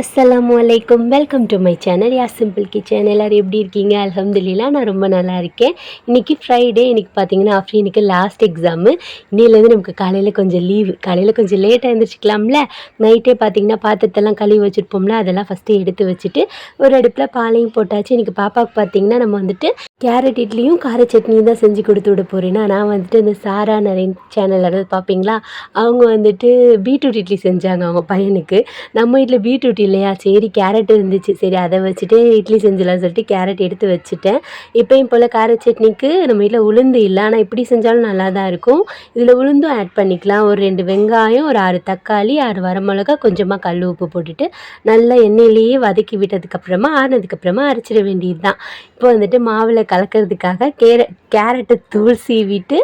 அஸ்லாம் அலைக்கும் welcome to my channel யா சிம்பிள் கிச்சன் எல்லோரும் எப்படி இருக்கீங்க? அலமதுல்லா நான் ரொம்ப நல்லா இருக்கேன். இன்றைக்கி ஃப்ரைடே இன்றைக்கி பார்த்தீங்கன்னா ஆஃப்டர்னுக்கு லாஸ்ட் எக்ஸாமு இன்னிலேருந்து நமக்கு காலையில் கொஞ்சம் லீவு காலையில் கொஞ்சம் லேட்டாக எழுந்திரிச்சிக்கலாம்ல நைட்டே பார்த்தீங்கன்னா பாத்திரத்தெல்லாம் கழுவி வச்சுருப்போம்ல அதெல்லாம் ஃபஸ்ட்டு எடுத்து வச்சுட்டு ஒரு அடுப்பில் பாலையும் போட்டாச்சு. இன்றைக்கி பாப்பாவுக்கு பார்த்தீங்கன்னா நம்ம வந்துட்டு கேரட் இட்லியும் கார சட்னியும் தான் செஞ்சு கொடுத்து விட போகிறேன்னா நான் வந்துட்டு இந்த சாரா நிறைய சேனல் அதாவது பார்ப்பீங்களா? அவங்க வந்துட்டு பீட்ரூட் இட்லி செஞ்சாங்க அவங்க பையனுக்கு. நம்ம வீட்டில் பீட்ரூட் இல்லையா? சரி கேரட் இருந்துச்சு. சரி அதை வச்சுட்டு இட்லி செஞ்சிடலாம் சொல்லிட்டு கேரட் எடுத்து வச்சுட்டேன். இப்போயும் போல் கார சட்னிக்கு நம்ம வீட்டில் உளுந்து இல்லை. ஆனால் இப்படி செஞ்சாலும் நல்லா தான் இருக்கும். இதில் உளுந்தும் ஆட் பண்ணிக்கலாம். ஒரு ரெண்டு வெங்காயம் ஒரு ஆறு தக்காளி ஆறு வரமிளகா கொஞ்சமாக கல் உப்பு போட்டுட்டு நல்லா எண்ணெயிலேயே வதக்கி விட்டதுக்கப்புறமா ஆறினதுக்கப்புறமா அரைச்சிட வேண்டியது தான். இப்போ வந்துட்டு மாவில் கலக்கிறதுக்காக கேர கேரட்டை தூள் சீவிட்டு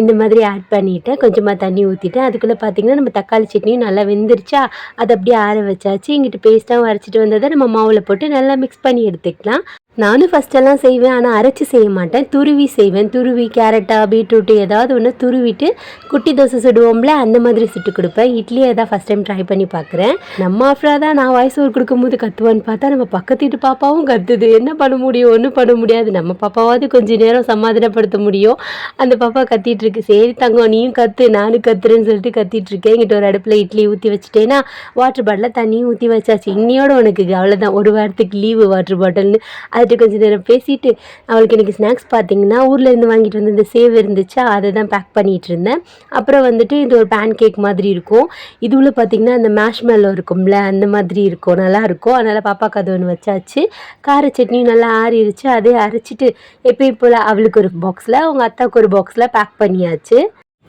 இந்த மாதிரி ஆட் பண்ணிவிட்டேன் கொஞ்சமாக தண்ணி ஊற்றிட்டேன் அதுக்குள்ளே பார்த்தீங்கன்னா நம்ம தக்காளி சட்னியும் நல்லா வெந்துருச்சா? அதை அப்படியே ஆற வச்சாச்சு. இங்கிட்டு பேஸ்ட்டாக வரைச்சிட்டு வந்ததை நம்ம மாவில் போட்டு நல்லா மிக்ஸ் பண்ணி எடுத்துக்கலாம். நானும் ஃபஸ்ட்டெல்லாம் செய்வேன் ஆனால் அரைச்சி செய்ய மாட்டேன். துருவி செய்வேன். துருவி கேரட்டா பீட்ரூட்டு ஏதாவது ஒன்று துருவிட்டு குட்டி தோசை சுடுவோம்ல அந்த மாதிரி சுட்டு கொடுப்பேன். இட்லியை தான் ஃபஸ்ட் டைம் ட்ரை பண்ணி பார்க்குறேன் நம்ம ஆஃப்ரா தான் நான் வாய்ஸ் ஓவர் கொடுக்கும்போது கத்துவான்னு பார்த்தா நம்ம பக்கத்து வீட்டு பாப்பாவும் கத்துது. என்ன பண்ண முடியும்? ஒன்றும் பண்ண முடியாது. நம்ம பாப்பாவாவது கொஞ்ச நேரம் சமாதானப்படுத்த முடியும். அந்த பாப்பா கத்திட்டு இருக்கு. சரி தங்கம் நீயும் கத்து நானும் கத்துறேன்னு சொல்லிட்டு கத்திட்டு இருக்கேன். இங்கிட்ட ஒரு அடுப்பில் இட்லி ஊற்றி வச்சுட்டேன்னா வாட்டர் பாட்டிலில் தண்ணியும் ஊற்றி வச்சாச்சு. இன்னையோட உனக்கு அவ்வளோதான் ஒரு வாரத்துக்கு லீவு வாட்டர் பாட்டில்னு அதுட்டு கொஞ்சம் நேரம் பேசிட்டு அவளுக்கு இன்றைக்கி ஸ்நாக்ஸ் பார்த்தீங்கன்னா ஊர்லேருந்து வாங்கிட்டு வந்து இந்த சேவ் இருந்துச்சா அதை தான் பேக் பண்ணிகிட்டு இருந்தேன். அப்புறம் வந்துட்டு இது ஒரு பேன் கேக் மாதிரி இருக்கும். இதுவில் பார்த்தீங்கன்னா அந்த மேஷ் மேலோ இருக்கும்ல அந்த மாதிரி இருக்கும். நல்லா இருக்கும். அதனால் பாப்பாவுக்கு அது ஒன்று வச்சாச்சு. கார சட்னியும் நல்லா ஆறிடுச்சு அதே அரைச்சிட்டு எப்பயும் போல் அவளுக்கு ஒரு பாக்ஸில் அவங்க அத்தாவுக்கு ஒரு பாக்ஸில் பேக் பண்ணியாச்சு.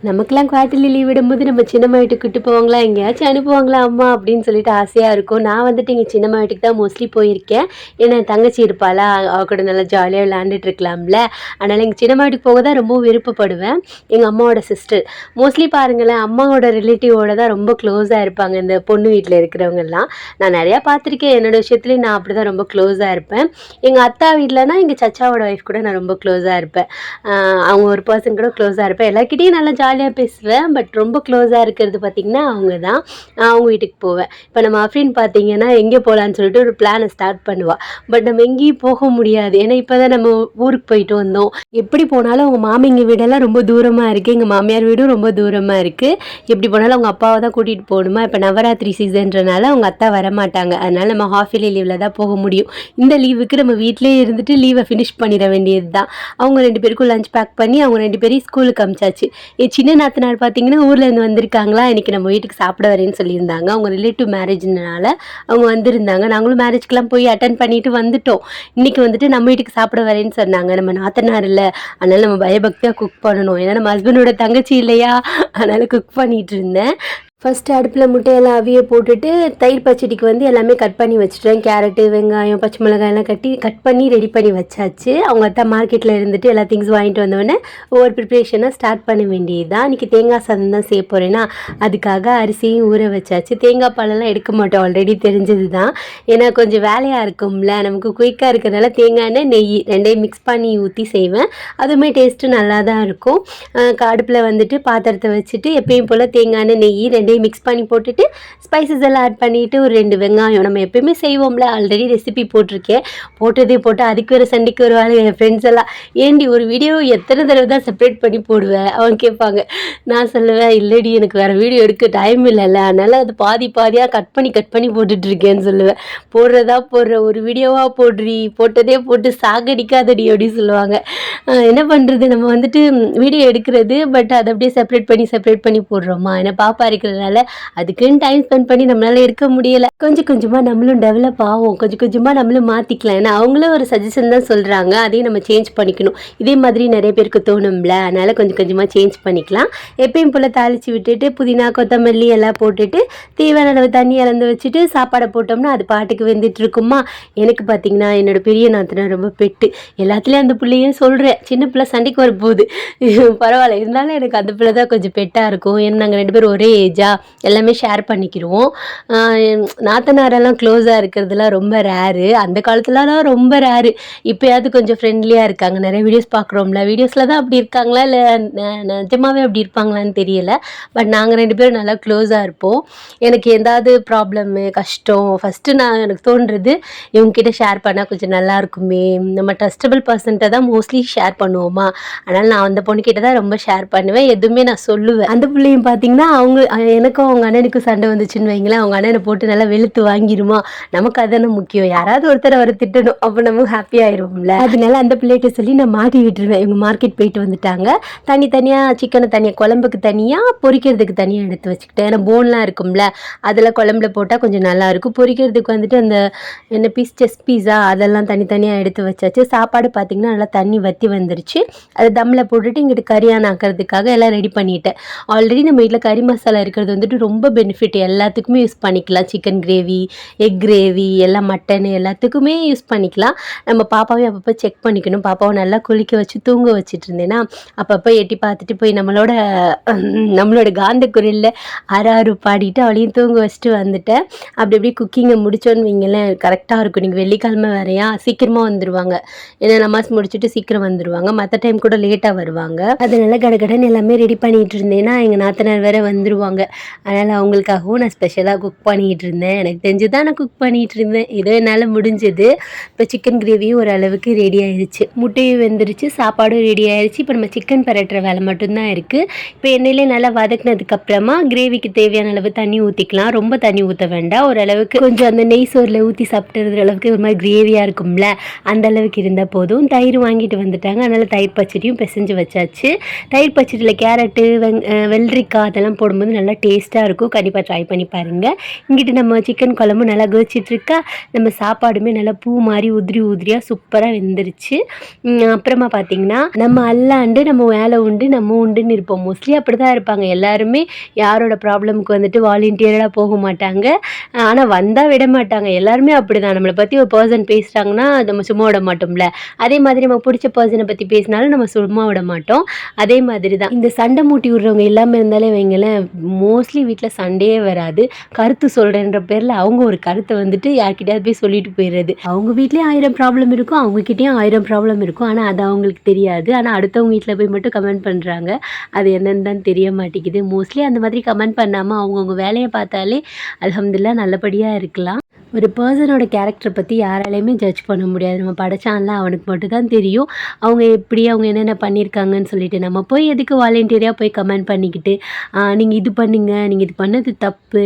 நமக்கெல்லாம் குவார்ட்டர்லி லீவ் விடும்போது நம்ம சின்னம்மா வீட்டுக்கு கூட்டு போவாங்களா? எங்கேயாச்சும் அனுப்புவாங்களா அம்மா அப்படின்னு சொல்லிட்டு ஆசையாக இருக்கும். நான் வந்துட்டு எங்கள் சின்னம்மா வீட்டுக்கு தான் மோஸ்ட்லி போயிருக்கேன். ஏன்னா என் தங்கச்சி இருப்பாளா? அவ கூட நல்லா ஜாலியாக விளாண்டுட்டு இருக்கலாம்ல. அதனால் எங்கள் சின்னம்மா வீட்டுக்கு போக தான் ரொம்ப விருப்பப்படுவேன். எங்கள் அம்மாவோட சிஸ்டர் மோஸ்ட்லி பாருங்களேன் அம்மாவோட ரிலேட்டிவோட தான் ரொம்ப க்ளோஸாக இருப்பாங்க இந்த பொண்ணு வீட்டில் இருக்கிறவங்கெல்லாம். நான் நிறையா பார்த்துருக்கேன். என்னோடய விஷயத்துலேயும் நான் அப்படி தான் ரொம்ப க்ளோஸாக இருப்பேன். எங்கள் அத்தா வீட்டிலனா எங்கள் சச்சாவோட ஒய்ஃப் கூட நான் ரொம்ப க்ளோஸாக இருப்பேன். அவங்க ஒரு பர்சன் கூட க்ளோஸாக இருப்பேன். எல்லாருக்கிட்டையும் நல்லா ஜாலியாக பேசுவேன் பட் ரொம்ப க்ளோஸாக இருக்கிறது பார்த்திங்கன்னா அவங்க தான் நான் அவங்க வீட்டுக்கு போவேன். இப்போ நம்ம அஃப்ரின் பார்த்தீங்கன்னா எங்கே போகலான்னு சொல்லிட்டு ஒரு பிளானை ஸ்டார்ட் பண்ணுவாள் பட் நம்ம எங்கேயும் போக முடியாது. ஏன்னா இப்போ தான் நம்ம ஊருக்கு போயிட்டு வந்தோம். எப்படி போனாலும் அவங்க மாமிங்க வீடெல்லாம் ரொம்ப தூரமாக இருக்குது எங்கள் மாமியார் வீடும் ரொம்ப தூரமாக இருக்குது எப்படி போனாலும் அவங்க அப்பாவை தான் கூட்டிகிட்டு போகணுமா? இப்போ நவராத்திரி சீசன்றனால அவங்க அத்தா வரமாட்டாங்க. அதனால் நம்ம ஹாஃப் இயர்லி லீவில் தான் போக முடியும். இந்த லீவுக்கு நம்ம வீட்டிலே இருந்துட்டு லீவை ஃபினிஷ் பண்ணிட வேண்டியது தான் அவங்க ரெண்டு பேருக்கும் லஞ்ச் பேக் பண்ணி அவங்க ரெண்டு பேரையும் ஸ்கூலுக்கு அமிச்சாச்சு. என் சின்ன நாத்தனார் பார்த்தீங்கன்னா ஊர்லேருந்து வந்திருக்காங்களா? இன்றைக்கி நம்ம வீட்டுக்கு சாப்பிட வரேன்னு சொல்லியிருந்தாங்க. அவங்க ரிலேட்டிவ் மேரேஜ்னால அவங்க வந்திருந்தாங்க. நாங்களும் மேரேஜ்க்கெலாம் போய் அட்டன் பண்ணிட்டு வந்துட்டோம். இன்றைக்கி வந்துட்டு நம்ம வீட்டுக்கு சாப்பிட வரேன்னு சொன்னாங்க. நம்ம நாத்தனார் இல்லை. அதனால் நம்ம பயபக்தியாக குக் பண்ணணும். ஏன்னா நம்ம ஹஸ்பண்டோட தங்கச்சி இல்லையா? அதனால் குக் பண்ணிகிட்டு இருந்தேன். ஃபஸ்ட்டு அடுப்பில் முட்டையெல்லாம் அவிய போட்டுட்டு தயிர் பச்சடிக்கு வந்து எல்லாமே கட் பண்ணி வச்சுட்டேன். கேரட்டு வெங்காயம் பச்சை மிளகாய் எல்லாம் கட்டி கட் பண்ணி ரெடி பண்ணி வச்சாச்சு. அவங்க அத்தா மார்க்கெட்டில் இருந்துட்டு எல்லா திங்ஸ் வாங்கிட்டு வந்தோடனே ஒவ்வொரு ப்ரிப்ரேஷனாக ஸ்டார்ட் பண்ண வேண்டியது தான் இன்றைக்கி தேங்காய் சாதம் தான் செய்ய போகிறேன்னா அதுக்காக அரிசியும் ஊற வச்சாச்சு. தேங்காய் பாலெல்லாம் எடுக்க மாட்டோம். ஆல்ரெடி தெரிஞ்சது தான் ஏன்னா கொஞ்சம் வேலையாக இருக்கும்ல. நமக்கு குயிக்காக இருக்கிறதுனால தேங்காய் எண்ணெய் நெய் ரெண்டையும் மிக்ஸ் பண்ணி ஊற்றி செய்வேன். அதுவுமே டேஸ்ட்டு நல்லா தான் இருக்கும் அடுப்பில் வந்துட்டு பாத்திரத்தை வச்சுட்டு எப்பயும் போல் தேங்காய் நெய் ரெண்டு ரெண்டையும் மிக்ஸ் பண்ணி போட்டுட்டு ஸ்பைசஸ் எல்லாம் ஆட் பண்ணிவிட்டு ஒரு ரெண்டு வெங்காயம் நம்ம எப்பயுமே செய்வோம்ல. ஆல்ரெடி ரெசிபி போட்டிருக்கேன். போட்டதே போட்டு அதுக்கு ஒரு சண்டைக்கு ஒரு என் ஃப்ரெண்ட்ஸ் எல்லாம். ஏண்டி ஒரு வீடியோ எத்தனை தடவை தான் செப்பரேட் பண்ணி போடுவேன்? அவங்க கேட்பாங்க. நான் சொல்லுவேன் இல்லடி எனக்கு வேறு வீடியோ எடுக்க டைம் இல்லைல்ல. அதனால் அது பாதி பாதியாக கட் பண்ணி கட் பண்ணி போட்டுட்ருக்கேன்னு சொல்லுவேன். போடுறதா போடுற ஒரு வீடியோவாக போடுறி போட்டதே போட்டு சாகடிக்காதடி அப்படின்னு சொல்லுவாங்க. என்ன பண்ணுறது நம்ம வந்துட்டு வீடியோ எடுக்கிறது பட் அதை அப்படியே செப்பரேட் பண்ணி செப்பரேட் பண்ணி போடுறோமா? ஏன்னா பாப்பா இருக்கிறதுனால அதுக்குன்னு டைம் ஸ்பெண்ட் பண்ணி நம்மளால இருக்க முடியல. கொஞ்சம் கொஞ்சமாக நம்மளும் டெவலப் ஆகும் கொஞ்சம் கொஞ்சமாக நம்மளும் மாற்றிக்கலாம் ஏன்னா அவங்களும் ஒரு சஜஷன் தான் சொல்கிறாங்க அதையும் நம்ம சேஞ்ச் பண்ணிக்கணும். இதே மாதிரி நிறைய பேருக்கு தோணும்ல. அதனால் கொஞ்சம் கொஞ்சமாக சேஞ்ச் பண்ணிக்கலாம். எப்பயும் போல் தாளித்து விட்டுட்டு புதினா கொத்தமல்லி எல்லாம் போட்டுட்டு தேவையான அளவு தண்ணி இறந்து வச்சுட்டு சாப்பாடை போட்டோம்னா அது பாட்டுக்கு வெந்துட்டு இருக்குமா? எனக்கு பார்த்தீங்கன்னா என்னோட பெரிய நாத்தனா ரொம்ப பெட்டு. எல்லாத்துலேயும் அந்த பிள்ளையே சொல்கிறேன் சின்ன பிள்ளை சண்டைக்கு வர போகுது பரவாயில்ல. இருந்தாலும் எனக்கு அந்த பிள்ளை தான் கொஞ்சம் பெட்டாக இருக்கும். ஏன்னா நாங்கள் ரெண்டு பேரும் ஒரே ஏஜா இல்லையா எல்லாமே ஷேர் பண்ணிக்கிடுவோம் நாத்தனாரெல்லாம் க்ளோஸாக இருக்கிறதுலாம் ரொம்ப ரேரு அந்த காலத்துலலாம் ரொம்ப ரேரு இப்போயாவது கொஞ்சம் ஃப்ரெண்ட்லியாக இருக்காங்க. நிறைய வீடியோஸ் பார்க்குறோம்ல. வீடியோஸில் தான் அப்படி இருக்காங்களா? இல்லை நிஜமாவே அப்படி இருப்பாங்களான்னு தெரியல. பட் நாங்கள் ரெண்டு பேரும் நல்லா க்ளோஸாக இருப்போம். எனக்கு எதாவது ப்ராப்ளம்மு கஷ்டம் ஃபஸ்ட்டு நான் எனக்கு தோன்றது இவங்ககிட்ட ஷேர் பண்ணால் கொஞ்சம் நல்லா இருக்குமே. நம்ம ட்ரஸ்டபிள் பர்சன்ட்டை தான் மோஸ்ட்லி ஷேர் பண்ணுவோமா? அதனால் நான் அந்த பொண்ணுக்கிட்ட தான் ரொம்ப ஷேர் பண்ணுவேன். எதுவுமே நான் சொல்லுவேன். அந்த பிள்ளையும் பார்த்தீங்கன்னா அவங்க எனக்கும் அவங்க அண்ணனுக்கும் சண்டை வந்துச்சுன்னு வைங்களேன். அவங்க அண்ணனை போட்டு நல்லா வெளுத்து வாங்கிருமா. நமக்கு அதுதானே முக்கியம். யாராவது ஒருத்தர் அவரை திட்டணும். அப்போ நம்ம ஹாப்பி ஆயிருவோம்ல. அதனால அந்த பிள்ளைகிட்ட சொல்லி நான் மாட்டி விட்டுருவேன். இவங்க மார்க்கெட் போயிட்டு வந்துட்டாங்க. தனி தனியாக சிக்கனை தனியாக குழம்புக்கு தனியாக பொரிக்கிறதுக்கு தனியாக எடுத்து வச்சுக்கிட்டேன். ஏன்னா போன்லாம் இருக்கும்ல. அதில் குழம்புல போட்டால் கொஞ்சம் நல்லாயிருக்கும் பொரிக்கிறதுக்கு வந்துட்டு அந்த என்ன பீஸ் செஸ் பீஸா அதெல்லாம் தனித்தனியாக எடுத்து வச்சாச்சு. சாப்பாடு பார்த்திங்கன்னா நல்லா தண்ணி வற்றி வந்துருச்சு. அது தம்மில் போட்டுட்டு இங்கிட்டு கறியான ஆக்கிறதுக்காக எல்லாம் ரெடி பண்ணிட்டேன். ஆல்ரெடி நம்ம வீட்டில் கறி மசாலா இருக்கிறது அது வந்துட்டு ரொம்ப பெனிஃபிட் எல்லாத்துக்குமே யூஸ் பண்ணிக்கலாம். சிக்கன் கிரேவி எக் கிரேவி எல்லாம் மட்டன் எல்லாத்துக்குமே யூஸ் பண்ணிக்கலாம். நம்ம பாப்பாவே அப்பப்போ செக் பண்ணிக்கணும். பாப்பாவை நல்லா குளிக்க வச்சு தூங்க வச்சுட்டு இருந்தேன்னா அப்பப்போ எட்டி பார்த்துட்டு போய் நம்மளோட நம்மளோட காந்த குரலில் ஆறாறு பாடிட்டு அவளையும் தூங்க வச்சுட்டு வந்துட்டேன். அப்படி அப்படியே குக்கிங்கை முடிச்சோன்னு வைங்களேன் கரெக்டாக இருக்கும். நீங்கள் வெள்ளிக்கிழமை வேறையா சீக்கிரமாக வந்துடுவாங்க ஏன்னா நமாஸ் முடிச்சுட்டு சீக்கிரம் வந்துடுவாங்க மற்ற டைம் கூட லேட்டாக வருவாங்க. அதனால கடகடன்னு எல்லாமே ரெடி பண்ணிட்டு இருந்தேன்னா எங்கள் நாத்தனார் வேற வந்துடுவாங்க அதனால் அவங்களுக்காகவும் நான் ஸ்பெஷலாக குக் பண்ணிகிட்டு இருந்தேன். எனக்கு தெரிஞ்சு தான் நான் குக் பண்ணிகிட்டு இருந்தேன். ஏதோ என்னால் முடிஞ்சது. இப்போ சிக்கன் கிரேவியும் ஒரு அளவுக்கு ரெடி ஆயிடுச்சு முட்டையும் வெந்துருச்சு சாப்பாடும் ரெடி ஆயிடுச்சு இப்போ நம்ம சிக்கன் பரட்டுற வேலை மட்டும்தான் இருக்குது இப்போ எண்ணெயிலே நல்லா வதக்குனதுக்கப்புறமா கிரேவிக்கு தேவையான அளவு தண்ணி ஊற்றிக்கலாம் ரொம்ப தண்ணி ஊற்ற வேண்டாம். ஓரளவுக்கு கொஞ்சம் அந்த நெய் சோறில் ஊற்றி சாப்பிட்டுற அளவுக்கு ஒரு மாதிரி கிரேவியாக இருக்கும்ல அந்த அளவுக்கு இருந்தால் போதும். தயிர் வாங்கிட்டு வந்துட்டாங்க. அதனால் தயிர் பச்சடியும் பிசைஞ்சு வச்சாச்சு. தயிர் பச்சடியில் கேரட்டு வெங் வெள்ளரிக்காய் அதெல்லாம் போடும்போது நல்லா டேஸ்ட்டாக இருக்கும். கண்டிப்பாக ட்ரை பண்ணி பாருங்கள் இங்கிட்டு நம்ம சிக்கன் குழம்பு நல்லா கொதிச்சிட்ருக்கா நம்ம சாப்பாடுமே நல்லா பூ மாதிரி உதிரி உதிரியாக சூப்பராக வெந்துருச்சு. அப்புறமா பார்த்தீங்கன்னா நம்ம அல்லாண்டு நம்ம வேலை உண்டு நம்ம உண்டுன்னு இருப்போம். மோஸ்ட்லி அப்படி தான் இருப்பாங்க. எல்லாருமே யாரோட ப்ராப்ளமுக்கு வந்துட்டு வாலண்டியராக போக மாட்டாங்க. ஆனால் வந்தால் விட மாட்டாங்க. எல்லாருமே அப்படி தான் நம்மளை பற்றி ஒரு பர்சன் பேசுகிறாங்கன்னா நம்ம சும்மா விட மாட்டோம்ல. அதே மாதிரி நம்ம பிடிச்ச பர்சனை பற்றி பேசினாலும் நம்ம சும்மா விட மாட்டோம். அதே மாதிரி தான் இந்த சண்டை மூட்டி விடுறவங்க எல்லாமே இருந்தாலே வைங்களேன் மோஸ்ட்லி வீட்டில் சண்டையே வராது. கருத்து சொல்கிறேன்ற பேரில் அவங்க ஒரு கருத்தை வந்துட்டு யார்கிட்டயாவது போய் சொல்லிட்டு போயிடுறது அவங்க வீட்லேயும் ஆயிரம் ப்ராப்ளம் இருக்கும் அவங்கக்கிட்டேயும் ஆயிரம் ப்ராப்ளம் இருக்கும். ஆனால் அது அவங்களுக்கு தெரியாது. ஆனால் அடுத்தவங்க வீட்டில் போய் மட்டும் கமெண்ட் பண்ணுறாங்க அது என்னன்னு தான் தெரிய மாட்டேங்குது. மோஸ்ட்லி அந்த மாதிரி கமெண்ட் பண்ணாமல் அவங்கவுங்க வேலையை பார்த்தாலே அலமதுல்லா நல்லபடியாக இருக்கலாம். ஒரு பர்சனோட கேரக்டரை பற்றி யாராலையுமே ஜட்ஜ் பண்ண முடியாது. நம்ம படைச்சான்ல அவனுக்கு மட்டும் தான் தெரியும். அவங்க எப்படி அவங்க என்னென்ன பண்ணியிருக்காங்கன்னு சொல்லிட்டு நம்ம போய் எதுக்கு வாலண்டியராக போய் கமெண்ட் பண்ணிக்கிட்டு நீங்கள் இது பண்ணுங்க நீங்கள் இது பண்ணது தப்பு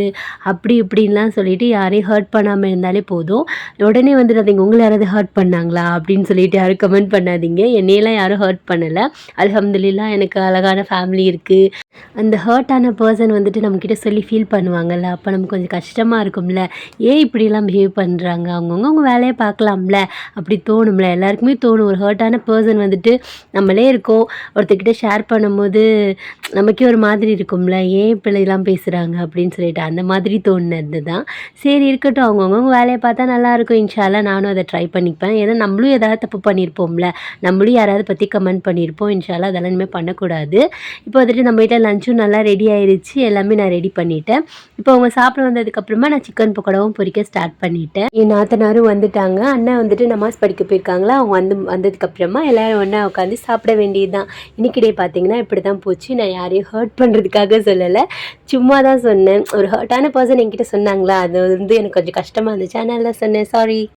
அப்படி இப்படின்லாம் சொல்லிட்டு யாரையும் ஹர்ட் பண்ணாமல் இருந்தாலே போதும். உடனே வந்துடாதீங்க உங்களை யாராவது ஹர்ட் பண்ணாங்களா? அப்படின்னு சொல்லிட்டு யாரும் கமெண்ட் பண்ணாதீங்க. என்னையெல்லாம் யாரும் ஹர்ட் பண்ணலை. அல்ஹம்துலில்லாஹ் எனக்கு அழகான ஃபேமிலி இருக்குது அந்த ஹர்ட்டான பர்சன் வந்துட்டு நம்மக்கிட்ட சொல்லி ஃபீல் பண்ணுவாங்கல்ல. அப்போ நமக்கு கொஞ்சம் கஷ்டமாக இருக்கும்ல. ஏன் இப்படிலாம் பிஹேவ் பண்ணுறாங்க அவங்கவுங்க அவங்க வேலையை பார்க்கலாம்ல. அப்படி தோணும்ல. எல்லாருக்குமே தோணும். ஒரு ஹர்ட்டான பர்சன் வந்துட்டு நம்மளே இருக்கோம். ஒருத்தர்கிட்ட ஷேர் பண்ணும்போது நமக்கே ஒரு மாதிரி இருக்கும்ல. ஏன் இப்படிலாம் பேசுகிறாங்க அப்படின்னு சொல்லிட்டு அந்த மாதிரி தோணுனது தான் சரி இருக்கட்டும். அவங்கவுங்க வேலையை பார்த்தா நல்லாயிருக்கும் இன்ஷால்லா நானும் அதை ட்ரை பண்ணிப்பேன். ஏன்னா நம்மளும் ஏதாவது தப்பு பண்ணியிருப்போம்ல நம்மளும் யாராவது பற்றி கமெண்ட் பண்ணியிருப்போம் இன்ஷால்லா அதெல்லாம் இனிமேல் பண்ணக்கூடாது. இப்போ வந்துட்டு நம்மகிட்ட லஞ்சும் நல்லா ரெடி ஆயிடுச்சு எல்லாமே நான் ரெடி பண்ணிட்டேன். இப்போ அவங்க சாப்பிட வந்ததுக்கப்புறமா நான் சிக்கன் பக்கோடாவும் பொறிக்க ஸ்டார்ட் பண்ணிட்டேன். என் நாத்தனாரும் வந்துட்டாங்க. அண்ணன் வந்துட்டு நமாஸ் படிக்க போயிருக்காங்களா? அவங்க வந்து வந்ததுக்கப்புறமா எல்லாரும் ஒன்றா உட்காந்து சாப்பிட வேண்டியது தான் இன்னைக்கு டே பார்த்தீங்கன்னா இப்படி தான் போச்சு. நான் யாரையும் ஹர்ட் பண்ணுறதுக்காக சொல்லலை. சும்மா தான் சொன்னேன். ஒரு ஹர்ட்டான பர்சன் என்கிட்ட சொன்னாங்களா? அது வந்து எனக்கு கொஞ்சம் கஷ்டமாக இருந்துச்சு. அதனால தான் சொன்னேன் சாரி